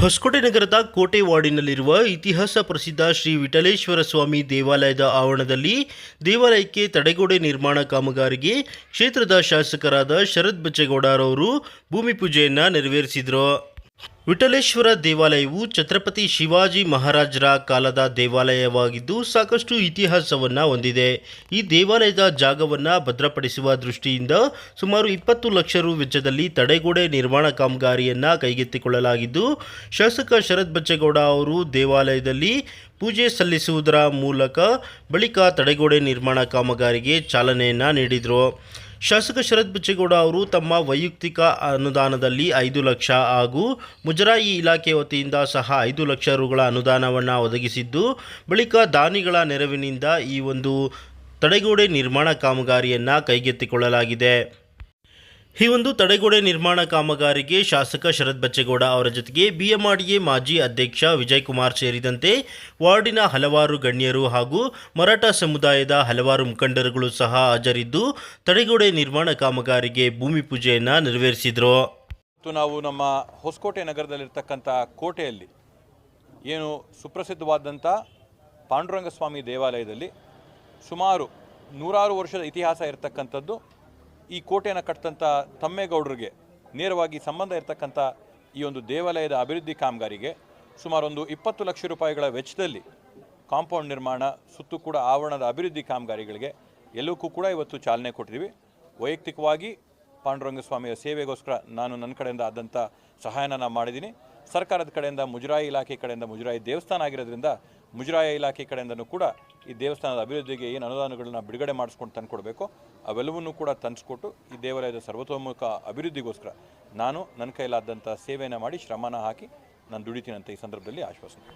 ಹೊಸಕೋಟೆ ನಗರದ ಕೋಟೆ ವಾರ್ಡಿನಲ್ಲಿರುವ ಇತಿಹಾಸ ಪ್ರಸಿದ್ಧ ಶ್ರೀ ವಿಠಲೇಶ್ವರ ಸ್ವಾಮಿ ದೇವಾಲಯದ ಆವರಣದಲ್ಲಿ ದೇವಾಲಯಕ್ಕೆ ತಡೆಗೋಡೆ ನಿರ್ಮಾಣ ಕಾಮಗಾರಿಗೆ ಕ್ಷೇತ್ರದ ಶಾಸಕರಾದ ಶರತ್ ಬಚ್ಚೇಗೌಡರವರು ಭೂಮಿ ಪೂಜೆಯನ್ನು ನೆರವೇರಿಸಿದರು. ವಿಠಲೇಶ್ವರ ದೇವಾಲಯವು ಛತ್ರಪತಿ ಶಿವಾಜಿ ಮಹಾರಾಜರ ಕಾಲದ ದೇವಾಲಯವಾಗಿದ್ದು ಸಾಕಷ್ಟು ಇತಿಹಾಸವನ್ನು ಹೊಂದಿದೆ. ಈ ದೇವಾಲಯದ ಜಾಗವನ್ನು ಭದ್ರಪಡಿಸುವ ದೃಷ್ಟಿಯಿಂದ ಸುಮಾರು ಇಪ್ಪತ್ತು ಲಕ್ಷ ರು ವೆಚ್ಚದಲ್ಲಿ ತಡೆಗೋಡೆ ನಿರ್ಮಾಣ ಕಾಮಗಾರಿಯನ್ನು ಕೈಗೆತ್ತಿಕೊಳ್ಳಲಾಗಿದ್ದು, ಶಾಸಕ ಶರತ್ ಬಚ್ಚೇಗೌಡ ಅವರು ದೇವಾಲಯದಲ್ಲಿ ಪೂಜೆ ಸಲ್ಲಿಸುವುದರ ಮೂಲಕ ಬಳಿಕ ತಡೆಗೋಡೆ ನಿರ್ಮಾಣ ಕಾಮಗಾರಿಗೆ ಚಾಲನೆಯನ್ನು ನೀಡಿದರು. ಶಾಸಕ ಶರತ್ ಬಚ್ಚೇಗೌಡ ಅವರು ತಮ್ಮ ವೈಯಕ್ತಿಕ ಅನುದಾನದಲ್ಲಿ ಐದು ಲಕ್ಷ ಹಾಗೂ ಮುಜರಾಯಿ ಇಲಾಖೆ ವತಿಯಿಂದ ಸಹ ಐದು ಲಕ್ಷ ರುಗಳ ಅನುದಾನವನ್ನು ಒದಗಿಸಿದ್ದು, ಬಳಿಕ ದಾನಿಗಳ ನೆರವಿನಿಂದ ಈ ಒಂದು ತಡೆಗೋಡೆ ನಿರ್ಮಾಣ ಕಾಮಗಾರಿಯನ್ನು ಕೈಗೆತ್ತಿಕೊಳ್ಳಲಾಗಿದೆ. ಈ ಒಂದು ತಡೆಗೋಡೆ ನಿರ್ಮಾಣ ಕಾಮಗಾರಿಗೆ ಶಾಸಕ ಶರತ್ ಬಚ್ಚೇಗೌಡ ಅವರ ಜೊತೆಗೆ ಬಿಎಂಆರ್ಡಿಎ ಮಾಜಿ ಅಧ್ಯಕ್ಷ ವಿಜಯ್ ಕುಮಾರ್ ಸೇರಿದಂತೆ ವಾರ್ಡಿನ ಹಲವಾರು ಗಣ್ಯರು ಹಾಗೂ ಮರಾಠ ಸಮುದಾಯದ ಹಲವಾರು ಮುಖಂಡರುಗಳು ಸಹ ಹಾಜರಿದ್ದು ತಡೆಗೋಡೆ ನಿರ್ಮಾಣ ಕಾಮಗಾರಿಗೆ ಭೂಮಿ ಪೂಜೆಯನ್ನು ನೆರವೇರಿಸಿದರು. ನಾವು ನಮ್ಮ ಹೊಸಕೋಟೆ ನಗರದಲ್ಲಿರ್ತಕ್ಕಂಥ ಕೋಟೆಯಲ್ಲಿ ಏನು ಸುಪ್ರಸಿದ್ಧವಾದಂಥ ಪಾಂಡುರಂಗಸ್ವಾಮಿ ದೇವಾಲಯದಲ್ಲಿ ಸುಮಾರು ನೂರಾರು ವರ್ಷದ ಇತಿಹಾಸ ಇರತಕ್ಕಂಥದ್ದು ಈ ಕೋಟೆಯನ್ನು ಕಟ್ಟಿದಂಥ ತಮ್ಮೇಗೌಡರಿಗೆ ನೇರವಾಗಿ ಸಂಬಂಧ ಇರತಕ್ಕಂಥ ಈ ಒಂದು ದೇವಾಲಯದ ಅಭಿವೃದ್ಧಿ ಕಾಮಗಾರಿಗೆ ಸುಮಾರು ಒಂದು ಇಪ್ಪತ್ತು ಲಕ್ಷ ರೂಪಾಯಿಗಳ ವೆಚ್ಚದಲ್ಲಿ ಕಾಂಪೌಂಡ್ ನಿರ್ಮಾಣ, ಸುತ್ತು ಕೂಡ ಆವರಣದ ಅಭಿವೃದ್ಧಿ ಕಾಮಗಾರಿಗಳಿಗೆ ಎಲ್ಲಕ್ಕೂ ಕೂಡ ಇವತ್ತು ಚಾಲನೆ ಕೊಟ್ಟಿದ್ದೀವಿ. ವೈಯಕ್ತಿಕವಾಗಿ ಪಾಂಡುರಂಗಸ್ವಾಮಿಯ ಸೇವೆಗೋಸ್ಕರ ನಾನು ನನ್ನ ಕಡೆಯಿಂದ ಆದಂಥ ಸಹಾಯನ ನಾನು ಮಾಡಿದ್ದೀನಿ. ಸರ್ಕಾರದ ಕಡೆಯಿಂದ, ಮುಜರಾಯಿ ಇಲಾಖೆ ಕಡೆಯಿಂದ, ಮುಜರಾಯಿ ದೇವಸ್ಥಾನ ಆಗಿರೋದ್ರಿಂದ ಮುಜರಾಯಿ ಇಲಾಖೆ ಕಡೆಯಿಂದನೂ ಕೂಡ ಈ ದೇವಸ್ಥಾನದ ಅಭಿವೃದ್ಧಿಗೆ ಏನು ಅನುದಾನಗಳನ್ನ ಬಿಡುಗಡೆ ಮಾಡಿಸ್ಕೊಂಡು ತಂದುಕೊಡ್ಬೇಕು ಅವೆಲ್ಲವನ್ನೂ ಕೂಡ ತಂದಿಸ್ಕೊಟ್ಟು ಈ ದೇವಾಲಯದ ಸರ್ವತೋಮುಖ ಅಭಿವೃದ್ಧಿಗೋಸ್ಕರ ನಾನು ನನ್ನ ಕೈಲಾದಂಥ ಸೇವೆಯನ್ನು ಮಾಡಿ ಶ್ರಮನ ಹಾಕಿ ನಾನು ದುಡಿತೀನಂತ ಈ ಸಂದರ್ಭದಲ್ಲಿ ಆಶ್ವಾಸನೆ.